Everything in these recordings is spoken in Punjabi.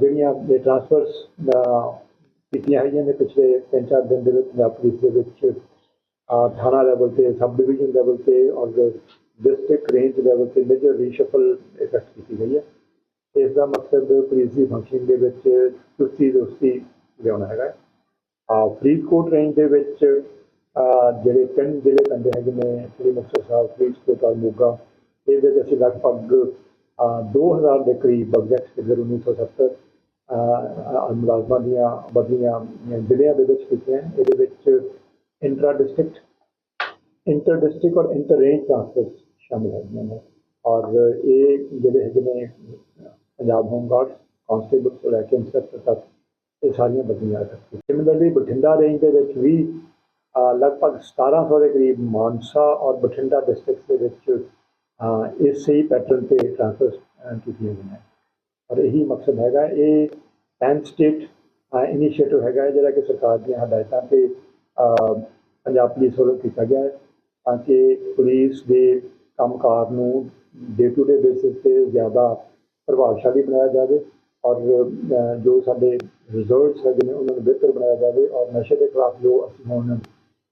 ਜਿਹੜੀਆਂ ਇਹ ਟ੍ਰਾਂਸਫਰਸ ਕੀਤੀਆਂ ਹੈਗੀਆਂ ਨੇ ਪਿਛਲੇ ਤਿੰਨ ਚਾਰ ਦਿਨ ਦੇ ਵਿੱਚ ਪੰਜਾਬ ਪੁਲਿਸ ਦੇ ਵਿੱਚ ਥਾਣਾ ਲੈਵਲ ਤੇ ਸਬ ਡਿਵੀਜ਼ਨ ਲੈਵਲ ਤੇ ਔਰ ਡਿਸਟ੍ਰਿਕਟ ਰੇਂਜ ਲੈਵਲ ਤੇ ਮੇਜਰ ਰੀਸ਼ਫਲ ਇਫੈਕਟ ਕੀਤੀ ਗਈ ਹੈ ਇਸ ਦਾ ਮਕਸਦ ਪੁਲਿਸ ਦੀ ਫੰਕਸ਼ਨਿੰਗ ਦੇ ਵਿੱਚ ਚੁਸਤੀ ਦੋਸਤੀ ਲਿਆਉਣਾ ਹੈਗਾ ਹੈ। ਫਰੀਦਕੋਟ ਰੇਂਜ ਦੇ ਵਿੱਚ ਜਿਹੜੇ ਪਿੰਡ ਜ਼ਿਲ੍ਹੇ ਪੈਂਦੇ ਹੈਗੇ ਨੇ, ਸ੍ਰੀ ਮੁਕਤਸਰ ਸਾਹਿਬ, ਫਰੀਦਕੋਟ ਔਰ ਮੋਗਾ, ਇਹਦੇ ਵਿੱਚ ਅਸੀਂ ਲਗਭਗ 2000 ਦੇ ਕਰੀਬ ਆਬਜੈਕਟ ਫਿਗਰ 1970 ਅਹ ਮੁਲਾਜ਼ਮਾਂ ਦੀਆਂ ਬਦਲੀਆਂ ਜ਼ਿਲ੍ਹਿਆਂ ਦੇ ਵਿੱਚ ਕੀਤੀਆਂ ਇਹਦੇ ਵਿੱਚ ਇੰਟਰਾ ਡਿਸਟ੍ਰਿਕਟ ਇੰਟਰ ਡਿਸਟ੍ਰਿਕਟ ਔਰ ਇੰਟਰ ਰੇਂਜ ਟ੍ਰਾਂਸਫਰ ਸ਼ਾਮਿਲ ਹੈਗੀਆਂ ਨੇ। ਔਰ ਇਹ ਜਿਹੜੇ ਹੈਗੇ ਨੇ ਪੰਜਾਬ ਹੋਮ ਗਾਰਡ ਕਾਂਸਟੇਬਲ ਤੋਂ ਲੈ ਕੇ ਇੰਸਪੈਕਟਰ ਤੱਕ ਇਹ ਸਾਰੀਆਂ ਬਦਲੀਆਂ ਕੀਤੀ ਸਿਮਿਲਰਲੀ ਬਠਿੰਡਾ ਰੇਂਜ ਦੇ ਵਿੱਚ ਵੀ ਅਹ, ਲਗਭਗ 1700 ਦੇ ਕਰੀਬ ਮਾਨਸਾ ਔਰ ਬਠਿੰਡਾ ਡਿਸਟ੍ਰਿਕਟ ਦੇ ਵਿੱਚ ਇਸੇ ਹੀ ਪੈਟਰਨ ਤੇ ਟ੍ਰਾਂਸਫਰ ਕੀਤੀਆਂ ਗਈਆਂ। ਔਰ ਇਹੀ ਮਕਸਦ ਹੈਗਾ, ਇਹ ਪੈਨ ਸਟੇਟ ਇਨੀਸ਼ੀਏਟਿਵ ਹੈਗਾ ਹੈ, ਜਿਹੜਾ ਕਿ ਸਰਕਾਰ ਦੀਆਂ ਹਦਾਇਤਾਂ ਤੇ ਪੰਜਾਬ ਪੁਲਿਸ ਵੱਲੋਂ ਕੀਤਾ ਗਿਆ ਹੈ, ਤਾਂ ਕਿ ਪੁਲਿਸ ਦੇ ਕੰਮਕਾਰ ਨੂੰ ਡੇ ਟੂ ਡੇ ਬੇਸਿਸ ਤੇ ਜ਼ਿਆਦਾ ਪ੍ਰਭਾਵਸ਼ਾਲੀ ਬਣਾਇਆ ਜਾਵੇ ਔਰ ਜੋ ਸਾਡੇ ਰਿਜ਼ਲਟਸ ਹੈਗੇ ਨੇ, ਉਹਨਾਂ ਨੂੰ ਬਿਹਤਰ ਬਣਾਇਆ ਜਾਵੇ ਔਰ ਨਸ਼ੇ ਦੇ ਖਿਲਾਫ ਜੋ ਅਸੀਂ ਹੁਣ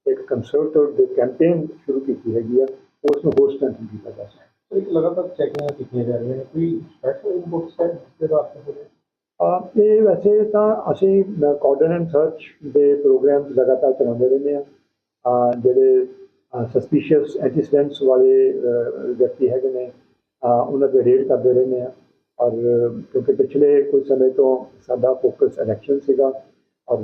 ਇੱਕ ਕੰਸਰਟਡ ਕੈਂਪੇਨ ਸ਼ੁਰੂ ਕੀਤੀ ਹੈਗੀ ਆ ਉਸ ਨੂੰ ਹੋਰ ਸਟਰੈਂਥਨ ਕੀਤਾ ਜਾ ਸਕੇ ਇੱਕ ਲਗਾਤਾਰ ਚੈਕਿੰਗਾਂ ਕੀਤੀਆਂ ਜਾ ਰਹੀਆਂ ਨੇ ਕੋਈ ਸਪੈਸ਼ਲ ਇਨਪੁਟਸ ਹੈ ਜਿਸ ਦੇ ਵਾਸਤੇ ਹੋ ਰਿਹਾ ਇਹ ਵੈਸੇ ਤਾਂ ਅਸੀਂ ਕੋਆਰਡਨ ਐਂਡ ਸਰਚ ਦੇ ਪ੍ਰੋਗਰਾਮ ਲਗਾਤਾਰ ਚਲਾਉਂਦੇ ਰਹਿੰਦੇ ਆ ਜਿਹੜੇ ਸਸਪੀਸ਼ੀਅਸ ਐਂਟੀਸੈਡੈਂਟਸ ਵਾਲੇ ਵਿਅਕਤੀ ਹੈਗੇ ਨੇ ਉਹਨਾਂ ਤੇ ਰੇਡ ਕਰਦੇ ਰਹਿੰਦੇ ਆ ਔਰ ਕਿਉਂਕਿ ਪਿਛਲੇ ਕੁਝ ਸਮੇਂ ਤੋਂ ਸਾਡਾ ਫੋਕਸ ਇਲੈਕਸ਼ਨ ਸੀਗਾ ਔਰ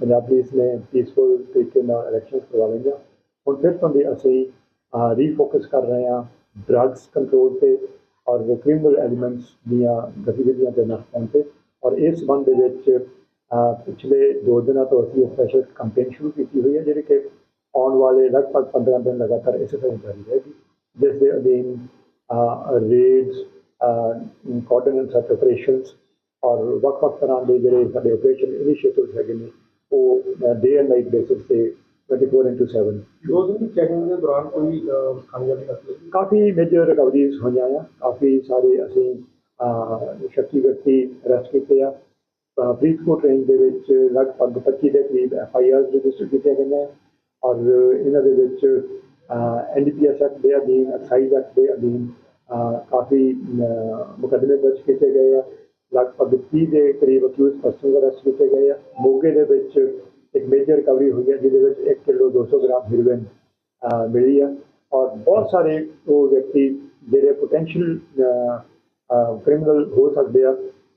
ਪੰਜਾਬ ਪੁਲਿਸ ਨੇ ਪੀਸਫੁਲ ਤਰੀਕੇ ਨਾਲ ਇਲੈਕਸ਼ਨ ਕਰਵਾ ਲਈਆਂ। ਹੁਣ ਫਿਰ ਤੋਂ ਦੀ ਅਸੀਂ ਰੀਫੋਕਸ ਕਰ ਰਹੇ ਹਾਂ ਡਰੱਗਸ ਕੰਟਰੋਲ ਤੇ ਔਰ ਕ੍ਰਿਮੀਨਲ ਐਲੀਮੈਂਟਸ ਦੀਆਂ ਗਤੀਵਿਧੀਆਂ ਤੇ ਨੱਥ ਤੇ ਔਰ ਇਸ ਸੰਬੰਧ ਦੇ ਵਿੱਚ ਪਿਛਲੇ ਦੋ ਦਿਨਾਂ ਤੋਂ ਅਸੀਂ ਸਪੈਸ਼ਲ ਕੈਂਪੇਨ ਸ਼ੁਰੂ ਕੀਤੀ ਹੋਈ ਹੈ, ਜਿਹੜੀ ਕਿ ਆਉਣ ਵਾਲੇ ਲਗਭਗ 15 ਦਿਨ ਲਗਾਤਾਰ ਇਸੇ ਤਰ੍ਹਾਂ ਜਾਰੀ ਰਹੇਗੀ, ਜਿਸ ਦੇ ਅਧੀਨ raids cordon of search operations ਔਰ ਵੱਖ-ਵੱਖ ਤਰ੍ਹਾਂ ਦੇ ਜਿਹੜੇ ਸਾਡੇ ਆਪਰੇਸ਼ਨ ਇਨੀਸ਼ੀਏਟਿਵਸ ਹੈਗੇ ਨੇ, ਉਹ ਡੇ ਐਂਡ ਨਾਈਟ ਬੇਸਿਸ ਤੇ 24/7 ਦੋ ਦਿਨ ਦੀ ਚੈਕਿੰਗ ਦੇ ਦੌਰਾਨ ਕੋਈ ਅਹ, ਕਾਮਯਾਬੀ ਹਾਸਲ ਹੋਈ ਕਾਫੀ ਮੇਜਰ ਰਿਕਵਰੀਜ਼ ਹੋਈਆਂ ਆ। ਕਾਫੀ ਸਾਰੇ ਅਸੀਂ ਅਹ, ਸ਼ੱਕੀ ਵਿਅਕਤੀ ਅਰੈਸਟ ਕੀਤੇ ਆ। ਅਹ, ਫਰੀਦਕੋਟ ਰੇਂਜ ਦੇ ਵਿੱਚ ਲਗਭਗ 25 ਦੇ ਕਰੀਬ ਐਫ ਆਈ ਆਰ ਰਜਿਸਟਰ ਕੀਤੀਆਂ ਗਈਆਂ ਔਰ ਇਹਨਾਂ ਦੇ ਵਿੱਚ ਐਨਡੀਪੀਐਸ ਐਕਟ ਦੇ ਅਧੀਨ ਐਕਸਾਈਜ਼ ਐਕਟ ਦੇ ਅਧੀਨ ਅਹ, ਕਾਫੀ ਅਹ, ਮੁਕੱਦਮੇ ਦਰਜ ਕੀਤੇ ਗਏ ਆ। ਲਗਭਗ 30 ਦੇ ਕਰੀਬ ਅਕਿਊਜ਼ ਪਰਸਨਸ ਅਰੈਸਟ ਕੀਤੇ ਗਏ ਆ। ਮੋਗੇ ਦੇ ਵਿੱਚ ਇੱਕ ਮੇਜਰ ਰਿਕਵਰੀ ਹੋਈ ਹੈ, ਜਿਹਦੇ ਵਿੱਚ 1 ਕਿਲੋ 200 ਗ੍ਰਾਮ ਹੀਰੋਇਨ ਮਿਲੀ ਆ ਔਰ ਬਹੁਤ ਸਾਰੇ ਉਹ ਵਿਅਕਤੀ ਜਿਹੜੇ ਪੋਟੈਂਸ਼ੀਅਲ ਕ੍ਰਿਮੀਨਲ ਹੋ ਸਕਦੇ ਆ,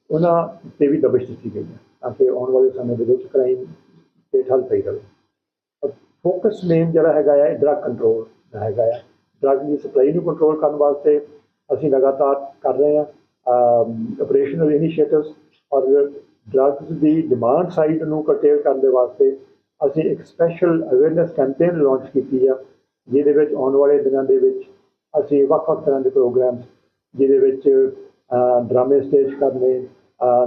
ਉਹਨਾਂ ਤੇ ਵੀ ਦਬਿਸ਼ ਦਿੱਤੀ ਗਈ ਹੈ ਅਤੇ ਆਉਣ ਵਾਲੇ ਸਮੇਂ ਦੇ ਵਿੱਚ ਕ੍ਰਾਈਮ ਤੇ ਠੱਲ ਪਈ ਰਹੇ। ਫੋਕਸ ਮੇਨ ਜਿਹੜਾ ਹੈਗਾ ਆ ਡਰਗ ਕੰਟਰੋਲ ਦਾ ਹੈਗਾ ਆ। ਡਰਗ ਦੀ ਸਪਲਾਈ ਨੂੰ ਕੰਟਰੋਲ ਕਰਨ ਵਾਸਤੇ ਅਸੀਂ ਲਗਾਤਾਰ ਕਰ ਰਹੇ ਹਾਂ ਆਪਰੇਸ਼ਨਲ ਇਨੀਸ਼ੀਏਟਿਵਸ ਔਰ ਡਰੱਗਸ ਦੀ ਡਿਮਾਂਡ ਸਾਈਡ ਨੂੰ ਕਰਟੇਲ ਕਰਨ ਦੇ ਵਾਸਤੇ ਅਸੀਂ ਇੱਕ ਸਪੈਸ਼ਲ ਅਵੇਅਰਨੈਸ ਕੈਂਪੇਨ ਲਾਂਚ ਕੀਤੀ ਆ, ਜਿਹਦੇ ਵਿੱਚ ਆਉਣ ਵਾਲੇ ਦਿਨਾਂ ਦੇ ਵਿੱਚ ਅਸੀਂ ਵੱਖ-ਵੱਖ ਤਰ੍ਹਾਂ ਦੇ ਪ੍ਰੋਗਰਾਮਸ ਜਿਹਦੇ ਵਿੱਚ ਡਰਾਮੇ ਸਟੇਜ ਕਰਨੇ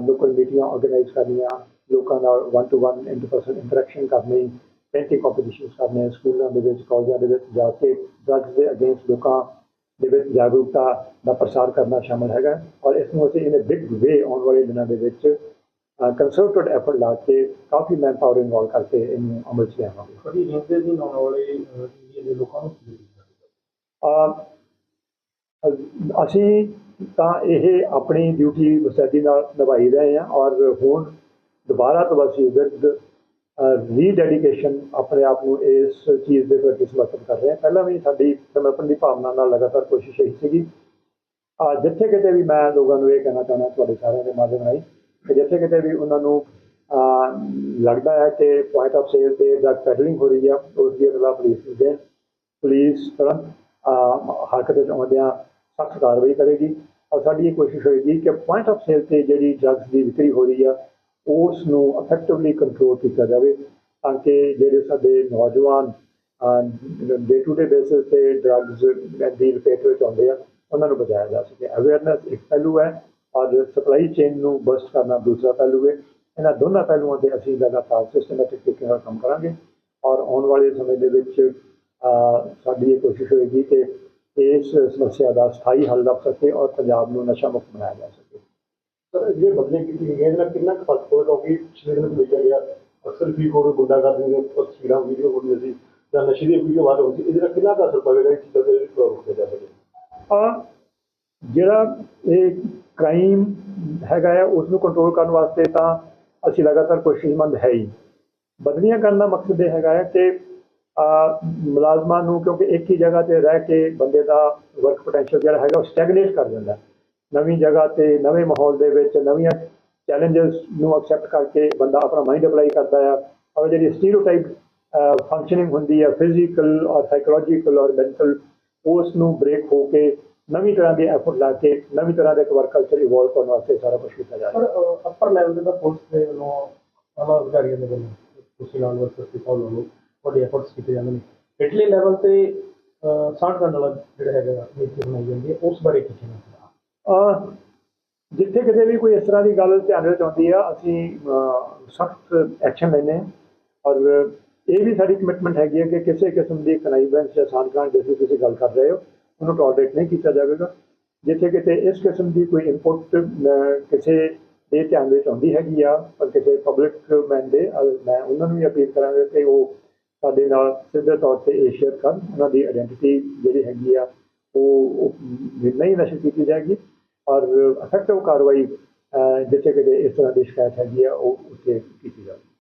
ਲੋਕਲ ਮੀਟਿੰਗਾਂ ਆਰਗੇਨਾਈਜ਼ ਕਰਨੀਆਂ, ਲੋਕਾਂ ਨਾਲ one to one interpersonal interaction ਕਰਨੀ ਪੇਂਟਿੰਗ ਕੰਪੀਟੀਸ਼ਨਸ ਕਰਨੇ, ਸਕੂਲਾਂ ਦੇ ਵਿੱਚ ਕਾਲਜਾਂ ਦੇ ਵਿੱਚ ਜਾ ਕੇ ਡਰੱਗਸ ਦੇ ਅਗੇਂਸਟ ਲੋਕਾਂ ਦੇ ਵਿੱਚ ਜਾਗਰੂਕਤਾ ਦਾ ਪ੍ਰਸਾਰ ਕਰਨਾ ਸ਼ਾਮਲ ਹੈਗਾ ਔਰ ਇਸ ਨੂੰ ਅਸੀਂ ਇਨ ਬਿਗ ਵੇ ਆਉਣ ਵਾਲੇ ਦਿਨਾਂ ਦੇ ਵਿੱਚ ਕੰਸਰਟਡ ਐਫਰਟ ਲਾ ਕੇ ਕਾਫੀ ਮੈਨ ਪਾਵਰ ਇਨਵੋਲਵ ਕਰਕੇ ਇਹਨੂੰ ਅਮਲ 'ਚ ਲਿਆਵਾਂਗੇ। ਸਾਡੀ ਰੇਂਜ ਦੇ ਅਧੀਨ ਆਉਣ ਵਾਲੇ ਦੇ ਲੋਕਾਂ ਨੂੰ ਅ- ਅਸੀਂ ਤਾਂ ਇਹ ਆਪਣੀ ਡਿਊਟੀ ਬਸਤੀ ਨਾਲ ਨਿਭਾਈ ਰਹੇ ਹਾਂ ਔਰ ਹੁਣ ਦੁਬਾਰਾ ਤੋਂ ਅਸੀਂ ਵਿਦ ਰੀਡੈਡੀਕੇਸ਼ਨ ਆਪਣੇ ਆਪ ਨੂੰ ਇਸ ਚੀਜ਼ ਦੇ ਪ੍ਰਤੀ ਸਮਰਪਿਤ ਕਰ ਰਹੇ ਹਾਂ। ਪਹਿਲਾਂ ਵੀ ਸਾਡੀ ਸਮਰਪਣ ਦੀ ਭਾਵਨਾ ਨਾਲ ਲਗਾਤਾਰ ਕੋਸ਼ਿਸ਼ ਇਹੀ ਸੀਗੀ। ਆ ਜਿੱਥੇ ਕਿਤੇ ਵੀ ਮੈਂ ਲੋਕਾਂ ਨੂੰ ਇਹ ਕਹਿਣਾ ਚਾਹੁੰਦਾ ਤੁਹਾਡੇ ਸਾਰਿਆਂ ਦੇ ਮਾਧਿਅਮ ਰਾਹੀਂ ਜਿੱਥੇ ਕਿਤੇ ਵੀ ਉਹਨਾਂ ਨੂੰ ਲੱਗਦਾ ਹੈ ਕਿ ਪੁਆਇੰਟ ਆਫ ਸੇਲ ਤੇ ਡਰਗ ਪੈਡਲਿੰਗ ਹੋ ਰਹੀ ਆ, ਉਸ ਦੀ ਇਤਲਾਹ ਪੁਲਿਸ ਨੂੰ ਦੇਣ ਪੁਲਿਸ ਤੁਰੰਤ ਹਰਕਤ ਵਿੱਚ ਆਉਂਦਿਆਂ ਸਖਤ ਕਾਰਵਾਈ ਕਰੇਗੀ। ਔਰ ਸਾਡੀ ਇਹ ਕੋਸ਼ਿਸ਼ ਹੋਏਗੀ ਕਿ ਪੁਆਇੰਟ ਆਫ ਸੇਲ ਤੇ ਜਿਹੜੀ ਡਰੱਗਸ ਦੀ ਵਿਕਰੀ ਹੋ ਰਹੀ ਆ, ਉਸ ਨੂੰ ਇਫੈਕਟਿਵਲੀ ਕੰਟਰੋਲ ਕੀਤਾ ਜਾਵੇ ਤਾਂ ਕਿ ਜਿਹੜੇ ਸਾਡੇ ਨੌਜਵਾਨ ਡੇ ਟੂ ਡੇ ਬੇਸਿਸ ਤੇ ਡਰੱਗਸ ਦੀ ਰਿਪੇਟ ਵਿੱਚ ਆਉਂਦੇ ਆ, ਉਹਨਾਂ ਨੂੰ ਬਚਾਇਆ ਜਾ ਸਕੇ। ਅਵੇਅਰਨੈਸ ਇੱਕ ਪਹਿਲੂ ਹੈ। ਔਰ ਸਪਲਾਈ ਚੇਨ ਨੂੰ ਬਸਟ ਕਰਨਾ ਦੂਸਰਾ ਪਹਿਲੂ ਹੈ। ਇਹਨਾਂ ਦੋਨਾਂ ਪਹਿਲੂਆਂ ਤੇ ਅਸੀਂ ਲਗਾਤਾਰ ਸਿਸਟਮੈਟਿਕ ਤਰੀਕੇ ਨਾਲ ਕੰਮ ਕਰਾਂਗੇ ਔਰ ਆਉਣ ਵਾਲੇ ਸਮੇਂ ਦੇ ਵਿੱਚ ਸਾਡੀ ਇਹ ਕੋਸ਼ਿਸ਼ ਹੋਏਗੀ ਕਿ ਇਸ ਸਮੱਸਿਆ ਦਾ ਸਥਾਈ ਹੱਲ ਲੱਭ ਸਕੇ ਔਰ ਪੰਜਾਬ ਨੂੰ ਨਸ਼ਾ ਮੁਕਤ ਬਣਾਇਆ ਜਾ ਸਕੇ। ਸਰ ਜਿਹੜੇ ਬਦਲੇ ਕੀਤੇ ਗਏ ਇਹਦੇ ਨਾਲ ਕਿੰਨਾ ਕੁ ਫ਼ਰਕ ਪਵੇਗਾ ਕਿਉਂਕਿ ਪਿਛਲੇ ਦਿਨ ਦੇਖਿਆ ਗਿਆ ਅਕਸਰ ਵੀ ਕੋਡ ਗੁੰਡਾ ਕਰਦੇ ਨੇ ਤਸਵੀਰਾਂ ਵੀਡੀਓ ਹੁੰਦੀਆਂ ਸੀ ਜਾਂ ਨਸ਼ੇ ਦੀ ਵੀਡੀਓ ਵਾਇਰਲ ਹੁੰਦੀ ਇਹਦੇ ਨਾਲ ਕਿੰਨਾ ਕੁ ਅਸਰ ਪਵੇਗਾ ਇਹ ਚੀਜ਼ਾਂ ਤੇ ਰੋਕਿਆ ਜਾ ਸਕੇ? ਆ ਜਿਹੜਾ ਇਹ ਕ੍ਰਾਈਮ ਹੈਗਾ ਆ, ਉਸ ਨੂੰ ਕੰਟਰੋਲ ਕਰਨ ਵਾਸਤੇ ਤਾਂ ਅਸੀਂ ਲਗਾਤਾਰ ਕੋਸ਼ਿਸ਼ਮੰਦ ਹੈ ਹੀ। ਬਦਲੀਆਂ ਕਰਨ ਦਾ ਮਕਸਦ ਇਹ ਹੈਗਾ ਹੈ ਕਿ ਮੁਲਾਜ਼ਮਾਂ ਨੂੰ ਕਿਉਂਕਿ ਇੱਕ ਹੀ ਜਗ੍ਹਾ ਤੇ ਰਹਿ ਕੇ ਬੰਦੇ ਦਾ ਵਰਕ ਪੋਟੈਂਸ਼ੀਅਲ ਜਿਹੜਾ ਹੈਗਾ ਉਹ ਸਟੈਗਨੇਟ ਕਰ ਜਾਂਦਾ ਨਵੀਂ ਜਗ੍ਹਾ ਤੇ ਨਵੇਂ ਮਾਹੌਲ ਦੇ ਵਿੱਚ ਨਵੀਆਂ ਚੈਲੰਜਸ ਨੂੰ ਐਕਸੈਪਟ ਕਰਕੇ ਬੰਦਾ ਆਪਣਾ ਮਾਈਂਡ ਅਪਲਾਈ ਕਰਦਾ ਆ। ਔਰ ਜਿਹੜੀ ਸਟੀਰੀਓਟਾਈਪ ਫੰਕਸ਼ਨਿੰਗ ਹੁੰਦੀ ਹੈ ਫਿਜ਼ੀਕਲ ਔਰ ਸਾਈਕੋਲੋਜੀਕਲ ਔਰ ਮੈਂਟਲ ਉਸ ਨੂੰ ਬ੍ਰੇਕ ਹੋ ਕੇ ਨਵੀਂ ਤਰ੍ਹਾਂ ਦੀ ਐਫਰਟ ਲਾ ਕੇ ਨਵੀਂ ਤਰ੍ਹਾਂ ਦਾ ਇੱਕ ਵਰਕ ਕਲਚਰ ਇਵੋਲਵ ਕਰਨ ਵਾਸਤੇ ਸਾਰਾ ਕੁਝ ਕੀਤਾ ਜਾ ਰਿਹਾ। ਪਰ ਅੱਪਰ ਲੈਵਲ ਦੇ ਤਾਂ ਪੁਲਿਸ ਦੇ ਵੱਲੋਂ ਅਧਿਕਾਰੀਆਂ ਦੇ ਵੱਲੋਂ ਤੁਸੀਂ ਨਾਲ ਵਰਕਰ ਨੂੰ ਵੱਡੇ ਐਫਰਟਸ ਕੀਤੇ ਜਾਂਦੇ ਨੇ। ਹੇਠਲੇ ਲੈਵਲ ਤੇ ਅਹ, ਸਾਠ ਕਰਨ ਵਾਲਾ ਜਿਹੜਾ ਹੈਗਾ ਨੀਤੀ ਬਣਾਈ ਜਾਂਦੀ ਹੈ ਉਸ ਬਾਰੇ ਕੀ ਕਹਿਣਾ ਅਹ ਜਿੱਥੇ ਕਿਤੇ ਵੀ ਕੋਈ ਇਸ ਤਰ੍ਹਾਂ ਦੀ ਗੱਲ ਧਿਆਨ ਵਿੱਚ ਆਉਂਦੀ ਆ ਅਸੀਂ ਸਖਤ ਐਕਸ਼ਨ ਹਾਂ। ਔਰ ਇਹ ਵੀ ਸਾਡੀ ਕਮਿਟਮੈਂਟ ਹੈਗੀ ਹੈ ਕਿ ਕਿਸੇ ਕਿਸਮ ਦੀ ਕਨਾਈਵੈਂਸ ਜਾਂ ਸਾਨਕਾਨ ਜਿਸ ਦੀ ਤੁਸੀਂ ਗੱਲ ਕਰ ਰਹੇ ਹੋ ਉਹਨੂੰ ਟੋਲਰੇਟ ਨਹੀਂ ਕੀਤਾ ਜਾਵੇਗਾ। ਜਿੱਥੇ ਕਿਤੇ ਇਸ ਕਿਸਮ ਦੀ ਕੋਈ ਇਨਪੁਟ ਕਿਸੇ ਦੇ ਧਿਆਨ ਵਿੱਚ ਆਉਂਦੀ ਹੈਗੀ ਆ ਪਰ ਕਿਸੇ ਪਬਲਿਕ ਮੈਨ ਦੇ ਮੈਂ ਉਹਨਾਂ ਨੂੰ ਵੀ ਅਪੀਲ ਕਰਾਂਗਾ ਕਿ ਉਹ ਸਾਡੇ ਨਾਲ ਸਿੱਧੇ ਤੌਰ ਤੇ ਇਹ ਸ਼ੇਅਰ ਕਰਨ। ਉਹਨਾਂ ਦੀ ਆਇਡੈਂਟੀਟੀ ਜਿਹੜੀ ਹੈਗੀ ਆ, ਉਹ ਨਹੀਂ ਨਸ਼ਰ ਕੀਤੀ ਜਾਏਗੀ ਔਰ ਅਫੈਕਟਿਵ ਕਾਰਵਾਈ ਜਿੱਥੇ ਕਿਤੇ ਇਸ ਤਰ੍ਹਾਂ ਦੀ ਸ਼ਿਕਾਇਤ ਹੈਗੀ ਆ, ਉਹ ਉੱਥੇ ਕੀਤੀ ਜਾਵੇ